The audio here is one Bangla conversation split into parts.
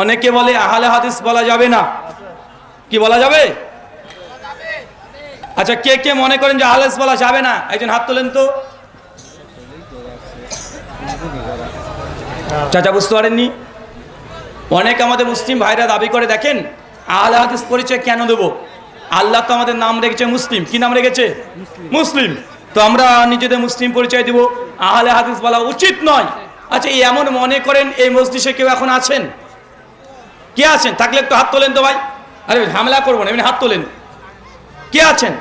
অনেকে বলে আহলে হাদিস বলা যাবে না। কি বলা যাবে? আচ্ছা কে কে মনে করেন যে আহলে বলা যাবে না? একজন হাত তোলেন তো। চাচা, বুঝতে পারেননি? অনেক আমাদের মুসলিম ভাইরা দাবি করে, দেখেন, আহলে হাদিস পরিচয় কেন দেবো? আল্লাহ তো আমাদের নাম রেখেছে মুসলিম। কি নাম রেখেছে? মুসলিম। তো আমরা নিজেদের মুসলিম পরিচয় দিব। আহলে হাদিস বলা উচিত নয়। আচ্ছা এমন মনে করেন, এই মসজিদে কেউ এখন আছেন? কে আছেন? থাকলে একটু হাত তোলেন তো ভাই। আরে ঝামেলা করব না এমনি হাত তোলেন। কে আছেন?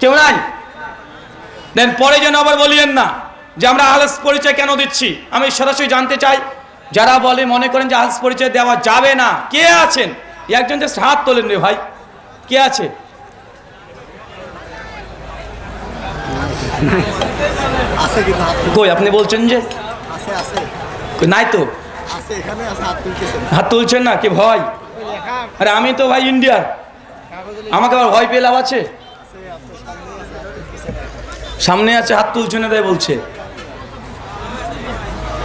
কেউ নাই? দেন পরে যেন আবার বলিয়েন না যে আমরা আহলেস পরিচয় কেন দিচ্ছি? আমি সরাসরি জানতে চাই যারা বলে মনে করেন যে আহলেস পরিচয় দেওয়া যাবে না কে আছেন? একজন জাস্ট হাত তোলেন রে ভাই। কে আছে? কই আপনি বলছেন যে? নাই তো? হাত তুলছেন না, কি ভয়? আরে আমি তো ভাই ইন্ডিয়ার। আমাকে আবার ভয় পেয়ে লাভ আছে? সামনে আছে, হাত তুলছে না বলছে।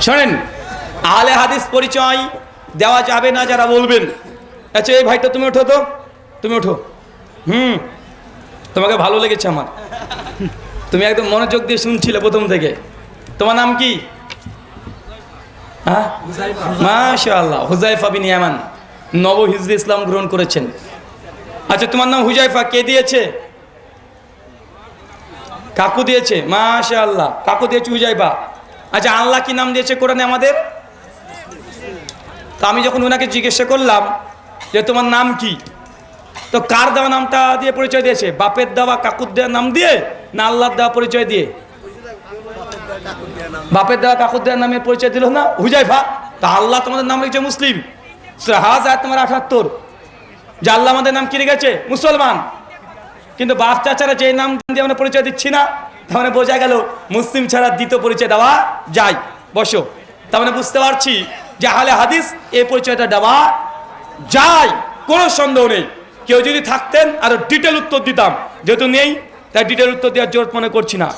শোনেন, আহলে হাদিস পরিচয় দেওয়া যাবে না যারা বলবেন। আচ্ছা এই ভাইটা, তুমি ওঠো তো। তুমি ওঠো। হুম, তোমাকে ভালো লেগেছে আমার। তুমি একদম মনোযোগ দিয়ে শুনছিলে প্রথম থেকে। তোমার নাম কি? হ্যাঁ? হুজাইফা বিন ইয়ামান নব হিজরি ইসলাম গ্রহণ করেছেন। আচ্ছা তোমার নাম হুজাইফা কে দিয়েছে? কাকু দিয়েছে, মাশাআল্লাহ, কাকু দিয়েছে হুজাইফা আচ্ছা আল্লাহ কি নাম দিয়েছে কোরআনে আমাদের? তো আমি যখন ওনাকে জিজ্ঞাসা করলাম যে তোমার নাম কি, তো কার দেওয়া নামটা দিয়ে পরিচয় দিয়েছে? বাপের দেওয়া, কাকুর দেওয়া নাম দিয়ে না আল্লাহর দেওয়া পরিচয় দিয়ে? বাপের দেওয়া কাকুর দেওয়ার নামে পরিচয় দিল না? হুজাইফা, তা আল্লাহ তোমাদের নাম রেখেছে মুসলিম। হাজ আয় তোমার আঠাত্তর যে আল্লাহ আমাদের নাম কি রেখেছে মুসলমান। কিন্তু বাপ চাচারা যে নাম দিয়ে আমরা পরিচয় দিচ্ছি না, তার মানে বোঝা গেল মুসলিম ছাড়া দ্বিতীয় পরিচয় দেওয়া যায়। বসো। তার মানে বুঝতে পারছি যে আহলে হাদিস এই পরিচয়টা দেওয়া যায়। কোনো সন্দেহ নেই। কেউ যদি থাকতেন, আরও ডিটেল উত্তর দিতাম। যেহেতু নেই, তাই ডিটেল উত্তর দেওয়ার জোর মনে করছি না।